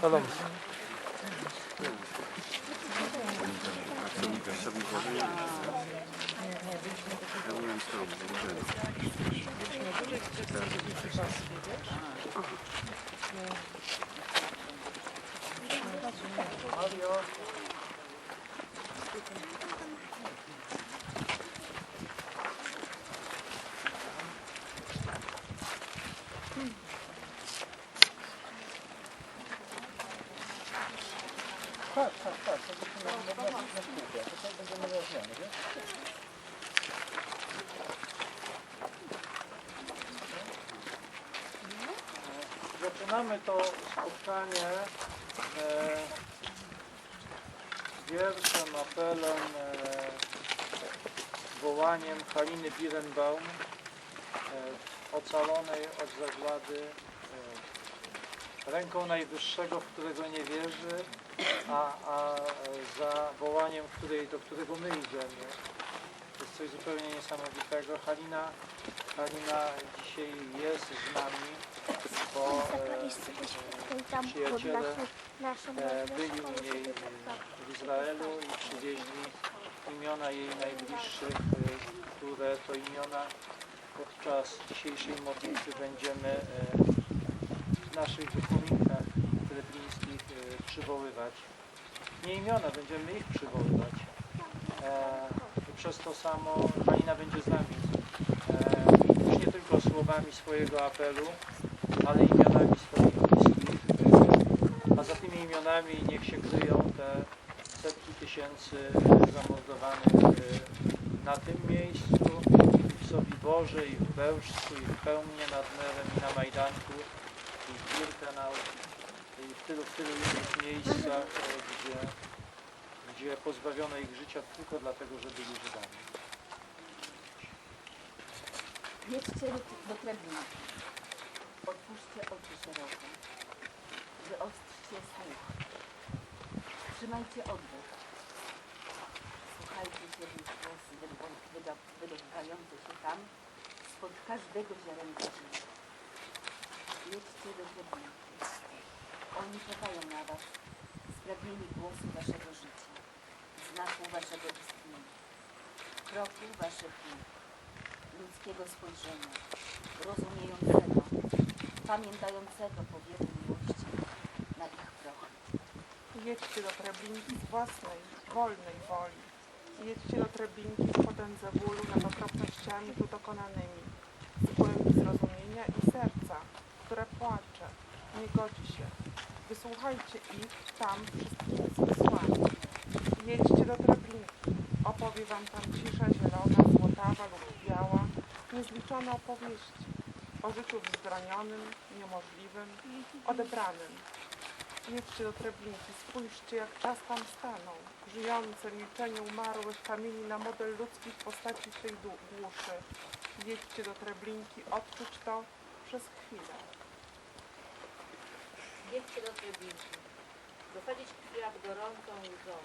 Tamam. To spotkanie e, wierszem, apelem, e, wołaniem Haliny Birenbaum, e, ocalonej od zagłady e, ręką Najwyższego, w którego nie wierzy, a, a za wołaniem, której, do którego my idziemy. To jest coś zupełnie niesamowitego. Halina, Halina dzisiaj jest z nami, przyjaciele e, byli u niej w Izraelu i przywieźli imiona jej najbliższych, e, które to imiona podczas dzisiejszej modlitwy będziemy e, w naszych wypominkach teleblińskich e, przywoływać. Nie imiona, będziemy ich przywoływać. E, I przez to samo Halina będzie z nami. E, już nie tylko słowami swojego apelu, ale imionami swoich bliskich. A za tymi imionami niech się kryją te setki tysięcy zamordowanych e, na tym miejscu, i w Sobiborze, i w Bełżcu, i w Chełmie nad Nerem, i na Majdanku, i w Birkenau, i w tylu, w tylu innych miejscach, gdzie, gdzie pozbawiono ich życia tylko dlatego, że byli Żydami. Jedźcie do, Treblinki. Otwórzcie oczy szeroko. Wyostrzcie słuch. Trzymajcie oddech. Słuchajcie siebie głos wydobywa- wyda- wydobywający się tam spod każdego ziarenka ziemi. Jedźcie do Treblinki. Oni czekają na was, spragnieni głosu waszego życia, znaku waszego istnienia, kroku waszych nóg ludzkiego spojrzenia, rozumiejącego, pamiętającego powiewu miłości na ich proch. Jedźcie do Treblinki z własnej, wolnej woli. Jedźcie do Treblinki z potędze bólu nad okropnościami tu dokonanymi, z głębi zrozumienia i serca, które płacze, nie godzi się. Wysłuchajcie ich tam wszystkimi zmysłami. Jedźcie do Treblinki, opowie wam tam cisza zielona, złotawa lub biała, niezliczone opowieści o życiu wzbronionym, niemożliwym, odebranym. Jedźcie do Treblinki, spójrzcie jak czas tam stanął. Żyjące milczenie umarłych kamieni na model ludzkich postaci w tej głuszy. Jedźcie do Treblinki, odczuć to przez chwilę. Jedźcie do Treblinki, dosadzić kwiat gorącą łzą,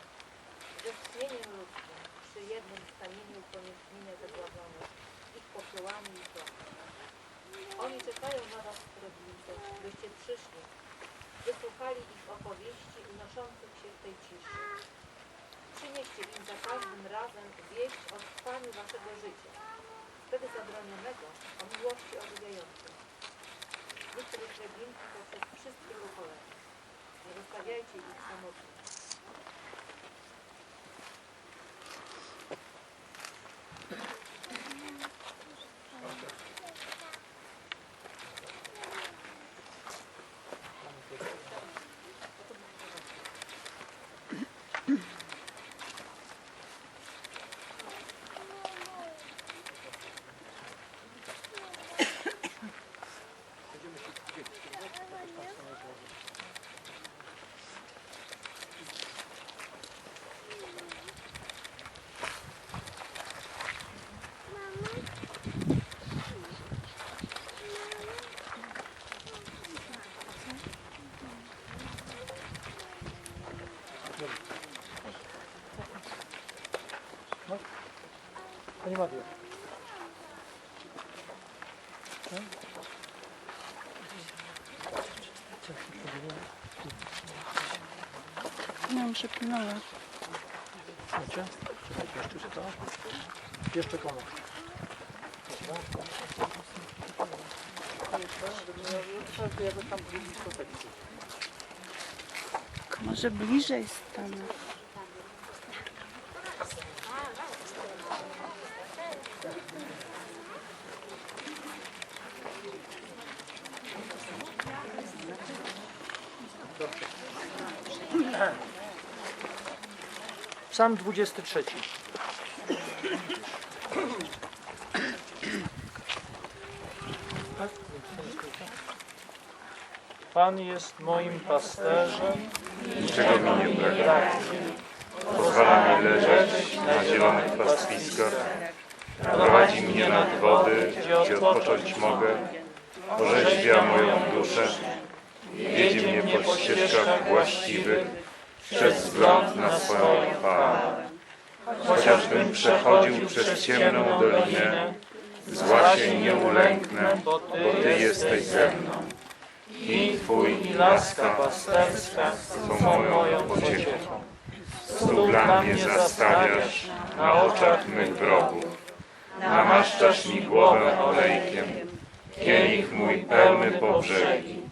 ze stchnieniem ludzkim, przy jednym stanieniu upamiętnienia zagładzonych, ich popiołami i prochem. Oni czekają na was w Treblince, byście przyszli, wysłuchali ich opowieści unoszących się w tej ciszy. Przynieście im za każdym razem wieść o trwaniu waszego życia, wtedy zabronionego o miłości ożywiającej. Jedźcie do Treblinki poprzez wszystkie pokolenia. Nie zostawiajcie ich samotnych. Będziemy Pani Mario. No, muszę pilnować. Wiecie? Czekajcie, jeszcze czy to? Jeszcze koło. Może bliżej stanę. Psalm 23. Pan jest moim pasterzem, Czego mi nie brak? Pozwala mi leżeć na zielonych pastwiskach. Prowadzi mnie nad wody, gdzie odpocząć mogę. Orzeźwia moją duszę. Wiedzie mnie po ścieżkach właściwych, przez wzgląd na swoją chwałę. Chociażbym przechodził przez ciemną dolinę, zła się nie ulęknę, bo Ty jesteś ze mną. I Twój i laska pasterska są moją pociechą. Stół dla mnie zastawiasz na oczach mych wrogów. Namaszczasz mi głowę olejkiem, kielich mój pełny po brzegi.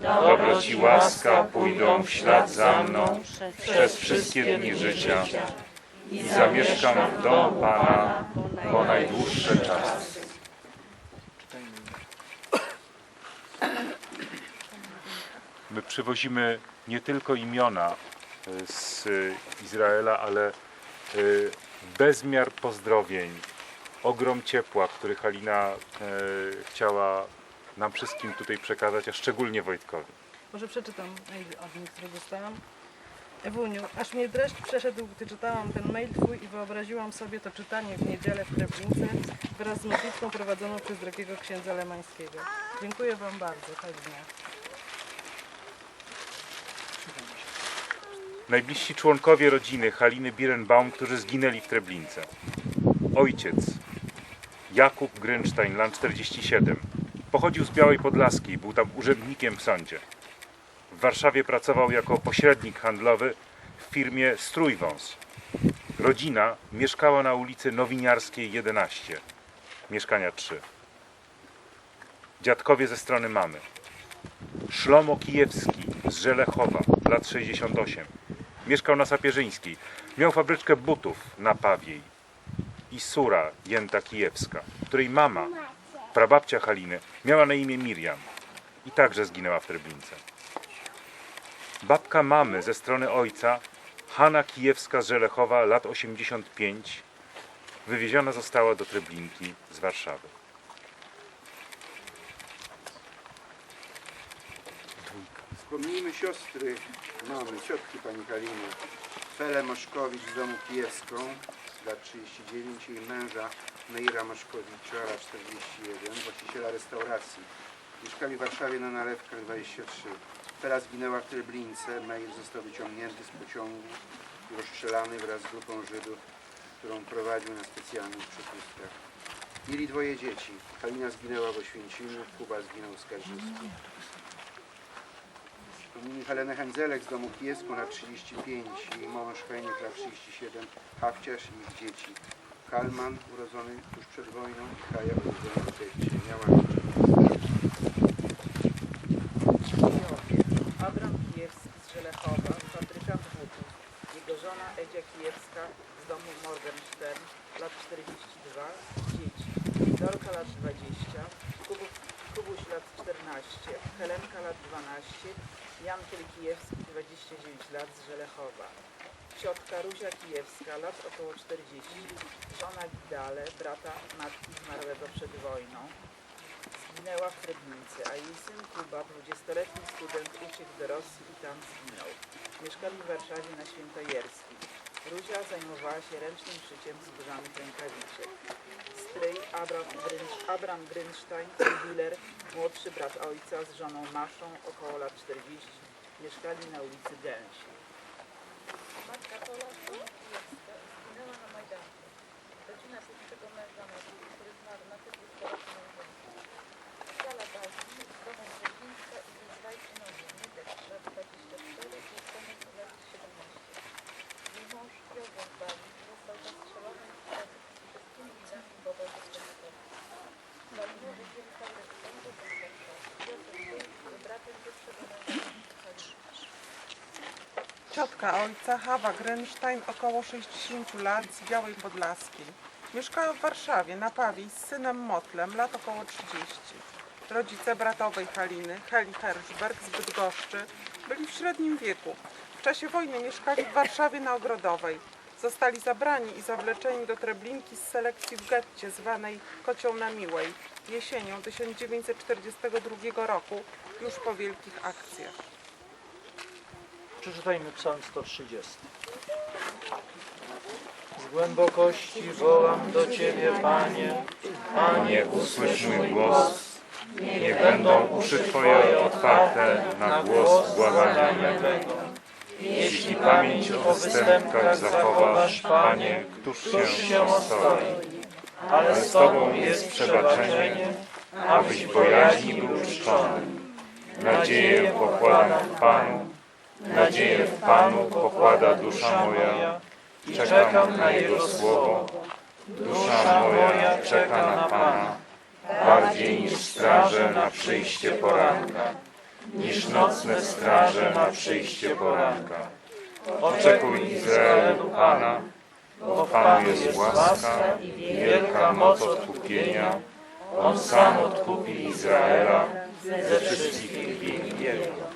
Dobroć i łaska pójdą w ślad za mną przez wszystkie dni życia i zamieszkam w domu Pana po najdłuższy czas. My przywozimy nie tylko imiona y, z Izraela, ale y, bezmiar pozdrowień, ogrom ciepła, który Halina y, chciała nam wszystkim tutaj przekazać, a szczególnie Wojtkowi. Może przeczytam mail od nich, który dostałam. Ewuniu, aż mnie dreszcz przeszedł, gdy czytałam ten mail twój i wyobraziłam sobie to czytanie w niedzielę w Treblince wraz z modlitwą prowadzoną przez drogiego księdza Lemańskiego. Dziękuję Wam bardzo, Halina. Najbliżsi członkowie rodziny Haliny Birenbaum, którzy zginęli w Treblince. Ojciec Jakub Grynstein, lat 47. Pochodził z Białej Podlaskiej, był tam urzędnikiem w sądzie. W Warszawie pracował jako pośrednik handlowy w firmie Strójwąs. Rodzina mieszkała na ulicy Nowiniarskiej 11, mieszkania 3. Dziadkowie ze strony mamy. Szlomo Kijewski z Żelechowa, lat 68. Mieszkał na Sapieżyńskiej. Miał fabryczkę butów na Pawiej. I Sura Jęta Kijewska, której mama, prababcia Haliny, miała na imię Miriam. I także zginęła w Treblince. Babka mamy ze strony ojca, Hanna Kijewska z Żelechowa, lat 85, wywieziona została do Treblinki z Warszawy. Wspomnijmy siostry, mamy, ciotki pani Haliny. Felę Moszkowicz z domu Kijewską, lat 39, jej męża Meira Moszkowicza, lat 41, właściciela restauracji. Mieszkali w Warszawie na Nalewkach 23. Fela zginęła w Treblince, Meir został wyciągnięty z pociągu i rozstrzelany wraz z grupą Żydów, którą prowadził na specjalnych przepustkach. Mieli dwoje dzieci. Halina zginęła w Oświęcimiu, Kuba zginął w Skarżysku. Helenę Hędzelek z domu Kiesku na 35, jej mąż Heniek lat 37, Hawciarz i ich dzieci. Kalman urodzony tuż przed wojną Kaja urodzona w. Miała 20 lat, około 40, żona Gidale, brata matki zmarłego przed wojną, zginęła w Trebnicy, a jej syn Kuba, 20-letni student, uciekł do Rosji i tam zginął. Mieszkali w Warszawie na Świętojerskim. Ruzia zajmowała się ręcznym szyciem skórzanych rękawiczek. Stryj Abram, Grynsz, Abram Grynstein, dealer, młodszy brat ojca z żoną Maszą, około lat 40, mieszkali na ulicy Gęsi. Matka Pola, jest pomaga. Rodzina męża Marii, który zmarł na tytuł choroby małżeńskiej. Sala Balki, domu Brzezińska i jej dwaj synowie, 24 i Tomek, lat mąż Jogon Bali został zastrzelony w pracy z wszystkimi winami wobec gospodarki. Bali mówi, że jest cały sądu, że jest bratem pierwszego męża Ciotka ojca, Hawa Grenstein, około 60 lat, z Białej Podlaskiej. Mieszkała w Warszawie, na Pawie, z synem Motlem, lat około 30. Rodzice bratowej Haliny, Heli Herszberg z Bydgoszczy, byli w średnim wieku. W czasie wojny mieszkali w Warszawie na Ogrodowej. Zostali zabrani i zawleczeni do Treblinki z selekcji w getcie zwanej Kocią na Miłej jesienią 1942 roku, już po wielkich akcjach. Przeczytajmy psalm 130. Z głębokości wołam do Ciebie, Panie. Panie, usłysz mój głos. Niech będą uszy Twoje otwarte na głos błagania mego. Jeśli pamięć o występkach zachowasz, Panie, któż się ostoi? Ale z Tobą jest przebaczenie, abyś bojaźni był uczczony. Nadzieję pokładam w Panu, nadzieję w Panu pokłada dusza moja. Czekam na Jego słowo. Dusza moja czeka na Pana, bardziej niż straże na przyjście poranka, niż nocne straże na przyjście poranka. Oczekuj Izraelu Pana, bo Panu jest łaska i wielka moc odkupienia. On sam odkupi Izraela ze wszystkich win Jego.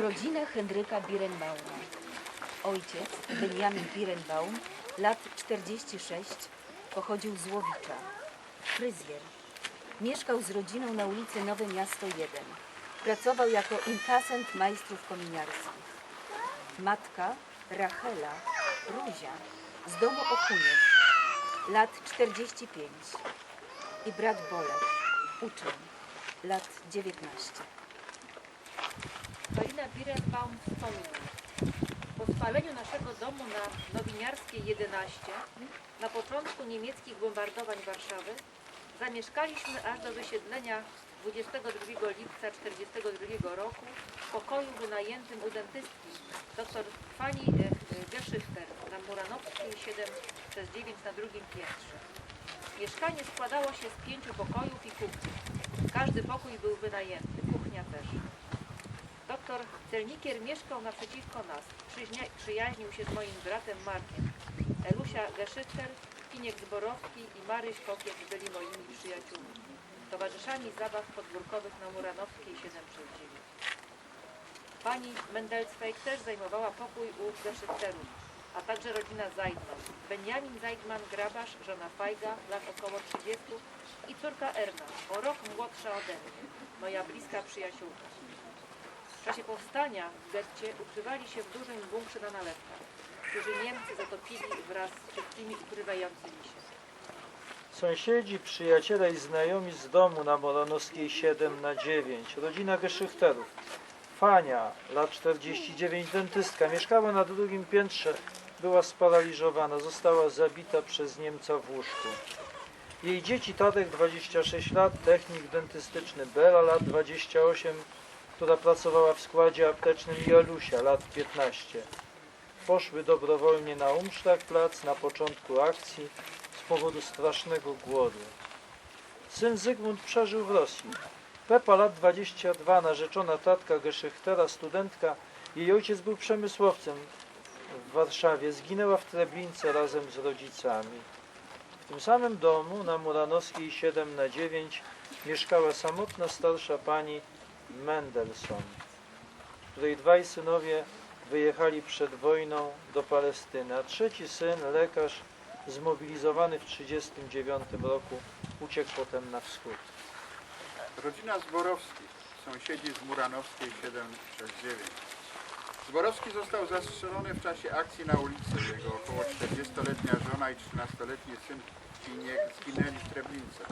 Rodzina Henryka Birenbauma. Ojciec, Benjamin Birenbaum, lat 46, pochodził z Łowicza. Fryzjer. Mieszkał z rodziną na ulicy Nowe Miasto 1. Pracował jako inkasent majstrów kominiarskich. Matka Rachela, Ruzia, z domu Okuniesz, lat 45. I brat Bolek, uczeń, lat 19. Halina Birenbaum wspomina. Po spaleniu naszego domu na Nowiniarskiej 11, na początku niemieckich bombardowań Warszawy, zamieszkaliśmy aż do wysiedlenia 22 lipca 1942 roku w pokoju wynajętym u dentystki dr Fani e, Geschichter na Muranowskiej 7 przez 9 na drugim piętrze. Mieszkanie składało się z pięciu pokojów i kuchni. Każdy pokój był wynajęty, kuchnia też. Doktor Celnikier mieszkał naprzeciwko nas. Przyźnia- przyjaźnił się z moim bratem Markiem. Elusia Geszyter, Piniek Zborowski i Maryś Kokiet byli moimi przyjaciółmi. Towarzyszami zabaw podwórkowych na Muranowskiej 7 przez 9. Pani Mendelsfejk też zajmowała pokój u Geszyterów, a także rodzina Zajdman. Benjamin Zajdman Grabasz, żona Fajga, lat około 30 i córka Erna, o rok młodsza ode mnie, moja bliska przyjaciółka. Czasie powstania w getcie ukrywali się w dużym bunkrze na nalewkach, którzy Niemcy zatopili wraz z wszystkimi ukrywającymi się. Sąsiedzi, przyjaciele i znajomi z domu na Moranowskiej 7 na 9. Rodzina Geszychterów. Fania, lat 49, dentystka. Mieszkała na drugim piętrze. Była sparaliżowana. Została zabita przez Niemca w łóżku. Jej dzieci Tadek, 26 lat, technik dentystyczny. Bela, lat 28, która pracowała w składzie aptecznym i Alusia, lat 15. Poszły dobrowolnie na Umszlagplatz na początku akcji z powodu strasznego głodu. Syn Zygmunt przeżył w Rosji. Pepa, lat 22, narzeczona tatka Geszychtera, studentka. Jej ojciec był przemysłowcem w Warszawie. Zginęła w Treblince razem z rodzicami. W tym samym domu na Muranowskiej 7 na 9 mieszkała samotna starsza pani Mendelssohn, której dwaj synowie wyjechali przed wojną do Palestyny, a trzeci syn, lekarz, zmobilizowany w 1939 roku, uciekł potem na wschód. Rodzina Zborowskich, sąsiedzi z Muranowskiej 7 przez 9. Zborowski został zastrzelony w czasie akcji na ulicy. Jego około 40-letnia żona i 13-letni syn zginęli w Treblince.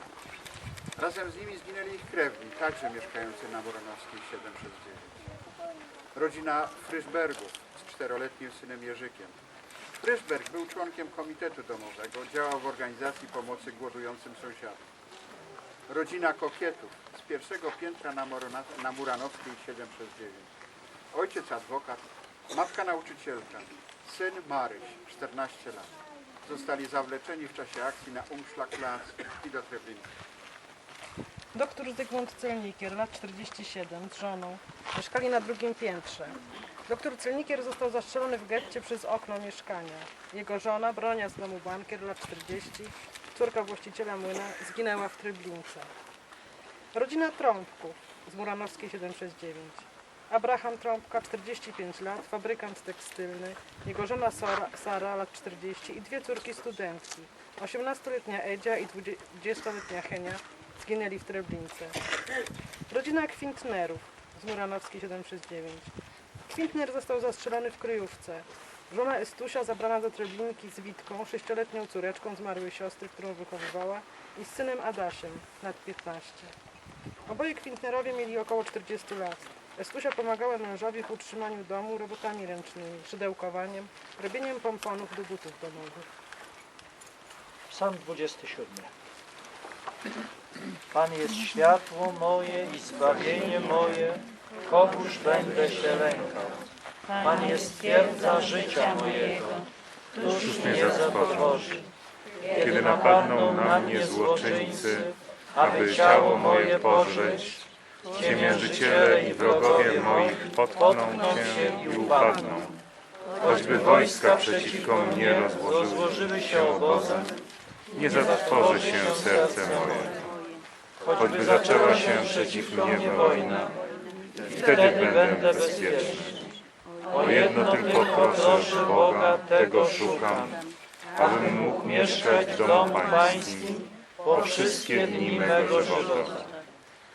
Razem z nimi zginęli ich krewni, także mieszkający na Muranowskiej 7 przez 9. Rodzina Fryszbergów z czteroletnim synem Jerzykiem. Fryszberg był członkiem komitetu domowego, działał w organizacji pomocy głodującym sąsiadom. Rodzina Kokietów z pierwszego piętra na, Morona, na Muranowskiej 7 przez 9. Ojciec adwokat, matka nauczycielka, syn Maryś, 14 lat. Zostali zawleczeni w czasie akcji na Umschlagplatz i do Treblinki. Doktor Zygmunt Celnikier, lat 47, z żoną. Mieszkali na drugim piętrze. Doktor Celnikier został zastrzelony w getcie przez okno mieszkania. Jego żona, Bronia z domu Bankier, lat 40, córka właściciela młyna, zginęła w Tryblince. Rodzina Trąbków z Muranowskiej 769. Abraham Trąbka, 45 lat, fabrykant tekstylny, jego żona Sara, Sara lat 40 i dwie córki studentki. 18-letnia Edzia i 20-letnia Henia zginęli w Treblince. Rodzina Kwintnerów z Muranowskiej 769. Kwintner został zastrzelony w kryjówce. Żona Estusia zabrana do Treblinki z Witką, sześcioletnią córeczką zmarłej siostry, którą wychowywała i z synem Adasiem, lat 15. Oboje Kwintnerowie mieli około 40 lat. Estusia pomagała mężowi w utrzymaniu domu robotami ręcznymi, szydełkowaniem, robieniem pomponów do butów domowych. Psalm 27. Pan jest światło moje i zbawienie moje, kogóż będę się lękał. Pan jest twierdza życia mojego, któż mnie zatrwoży. Kiedy napadną na mnie złoczyńcy, aby ciało moje pożreć, ciemiężyciele i wrogowie moich potkną się i upadną. Choćby wojska przeciwko mnie rozłożyły się obozem, nie zatrwoży się serce moje. Choćby zaczęła się przeciw mnie wojna, wtedy będę bezpieczny. O jedno tylko proszę Boga, tego szukam, abym mógł mieszkać w domu pańskim po wszystkie dni mego żywota,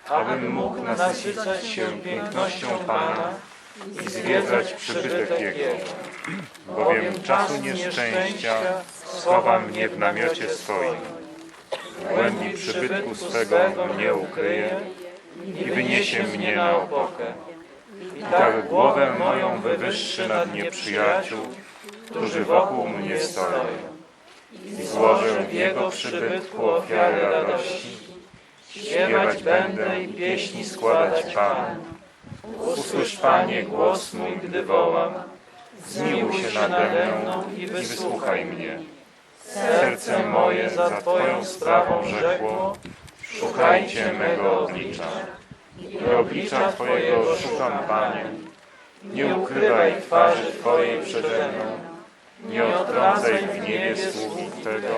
abym mógł nasycać się pięknością Pana i zwiedzać przybytek Jego, bowiem czasu nieszczęścia schowa mnie w namiocie swoim. Głębi przybytku swego mnie ukryje i wyniesie mnie na opokę. I tak głowę moją wywyższy nad nieprzyjaciół, którzy wokół mnie stoją. I złożę w Jego przybytku ofiary radości. Śpiewać będę i pieśni składać Panu. Usłysz, Panie, głos mój, gdy wołam. Zmiłuj się nade mną i wysłuchaj mnie. Serce moje za Twoją sprawą rzekło, szukajcie mego oblicza. I oblicza Twojego szukam, Panie. Nie ukrywaj twarzy Twojej przede mną. Nie odtrącaj w niebie sługi Twego.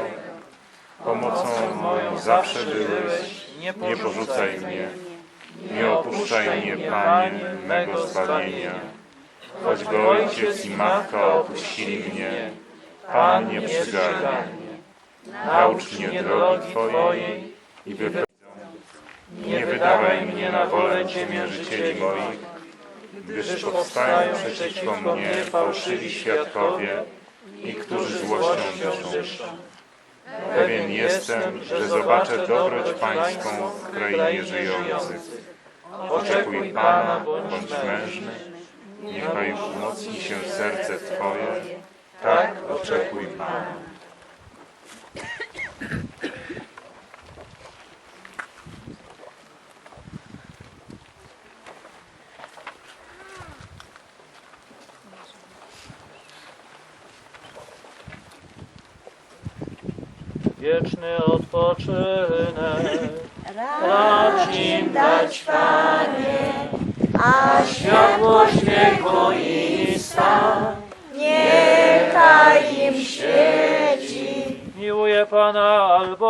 Pomocą moją zawsze byłeś. Nie porzucaj mnie. Nie opuszczaj mnie, Panie, mego zbawienia. Choćby ojciec i matka opuścili mnie, Pan nie przygarnie mnie. Naucz mnie drogi Twojej i wyprowadzę. Nie wydawaj mnie na wolę ciemiężycieli moich, gdyż powstają przeciwko mnie fałszywi świadkowie i którzy złością dyszą. Pewien jestem, że zobaczę dobroć Pańską w krainie żyjących. Oczekuj Pana, bądź mężny, niechaj umocni się serce Twoje, tak oczekuj Pana. Wieczny odpoczynek racz im dać, Panie,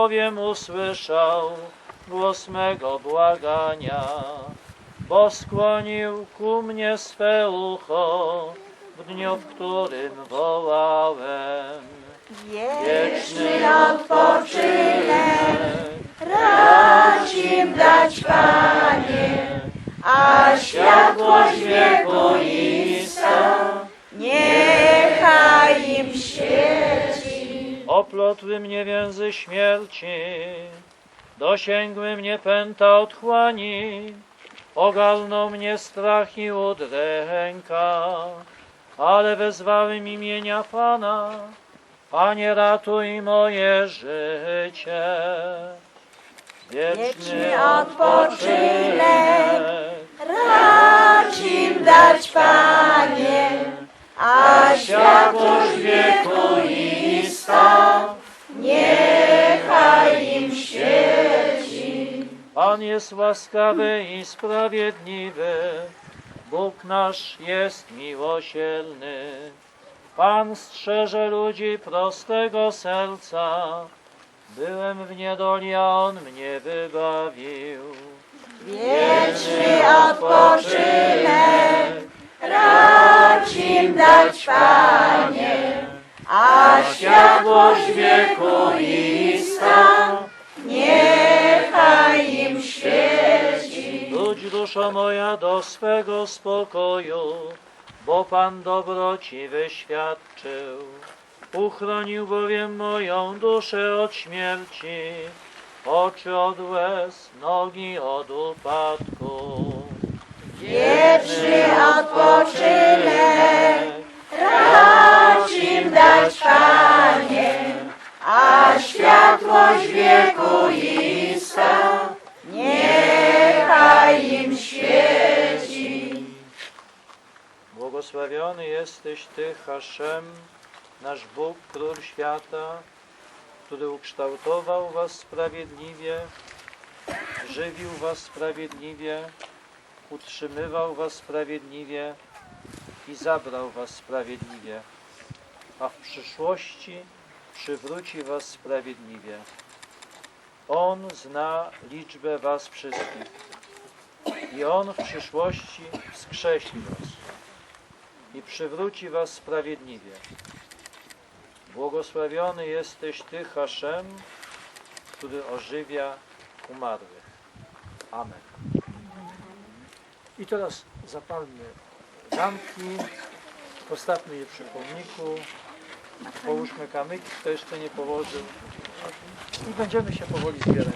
Pana, albowiem usłyszał głos mego błagania, bo skłonił ku mnie swe ucho w dniu, w którym wołałem. Wieczny odpoczynek racz im dać, Panie, a światłość wiekuista niechaj im świeci. Oplotły mnie więzy śmierci, dosięgły mnie pęta otchłani, ogalnął mnie strach i udręka, ale wezwałem imienia Pana, Panie, ratuj moje życie. Wieczny odpoczynek racz im dać, Panie, a światłość wiekuista niechaj im świeci. Pan jest łaskawy i sprawiedliwy, Bóg nasz jest miłosierny. Pan strzeże ludzi prostego serca. Byłem w niedoli, a On mnie wybawił. Wieczny odpoczynek racz im dać, Panie, a światłość wieku iska niechaj im świeci. Ludź duszo moja do swego spokoju, bo Pan dobroci wyświadczył. Uchronił bowiem moją duszę od śmierci, oczy od łez, nogi od upadku. Wieczny odpoczynek racz im dać, Panie, a światłość wieku iska niechaj im świeci. Błogosławiony jesteś Ty, Haszem, nasz Bóg, Król świata, który ukształtował Was sprawiedliwie, żywił Was sprawiedliwie, utrzymywał Was sprawiedliwie i zabrał Was sprawiedliwie, a w przyszłości przywróci Was sprawiedliwie. On zna liczbę Was wszystkich i On w przyszłości wskrzesi Was i przywróci Was sprawiedliwie. Błogosławiony jesteś Ty, Haszem, który ożywia umarłych. Amen. I teraz zapalmy lampki, postawmy je przy pomniku, połóżmy kamyki, kto jeszcze nie położył. I będziemy się powoli zbierać.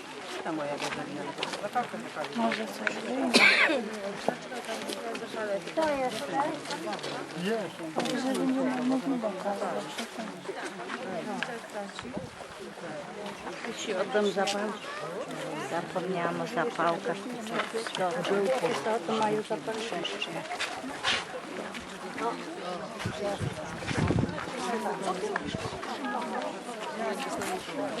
Ciemno. Może coś wyjdzie. Jeżeli nie ma mówiłka, Ci oddam zapał. Zapomniałam o zapałkach. To, to mają zapał jeszcze. Mam